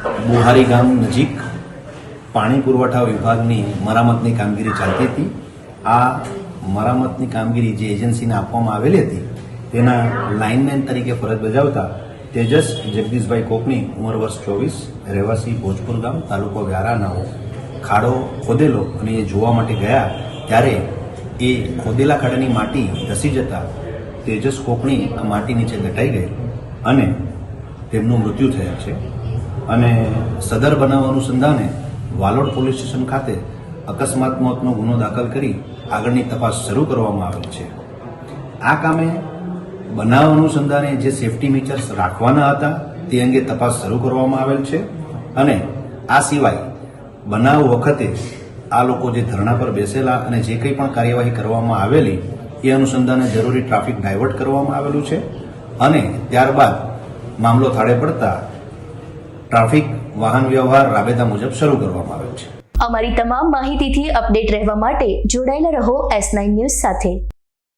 બુહારી ગામ નજીક પાણી પુરવઠા વિભાગની મરામતની કામગીરી ચાલતી હતી. આ મરામતની કામગીરી જે એજન્સીને આપવામાં આવેલી હતી, તેના લાઇનમેન તરીકે ફરજ બજાવતા તેજસ જગદીશભાઈ કોકણી, ઉંમર વર્ષ ચોવીસ, રહેવાસી ભોજપુર ગામ, તાલુકો વ્યારાનાઓ ખાડો ખોદેલો અને એ જોવા માટે ગયા ત્યારે એ ખોદેલા ખાડાની માટી ધસી જતા તેજસ કોકણી આ માટી નીચે દટાઈ ગઈ અને તેમનું મૃત્યુ થયેલ છે. અને સદર બનાવ અનુસંધાને વાલોડ પોલીસ સ્ટેશન ખાતે અકસ્માત મોતનો ગુનો દાખલ કરી આગળની તપાસ શરૂ કરવામાં આવેલ છે. આ કામે બનાવ અનુસંધાને જે સેફટી મીચર્સ રાખવાના હતા તે અંગે તપાસ શરૂ કરવામાં આવેલ છે અને આ સિવાય બનાવ વખતે આ લોકો જે ધરણા પર બેસેલા અને જે કંઈ પણ કાર્યવાહી કરવામાં આવેલી એ અનુસંધાને જરૂરી ટ્રાફિક ડાયવર્ટ કરવામાં આવેલું છે અને ત્યારબાદ મામલો થાળે પડતા ટ્રાફિક, વાહન વ્યવહાર રાબેતા મુજબ શરૂ કરવામાં આવ્યો છે. અમારી તમામ માહિતીથી અપડેટ રહેવા માટે જોડાયેલા રહો એસ નાઇન ન્યૂઝ સાથે.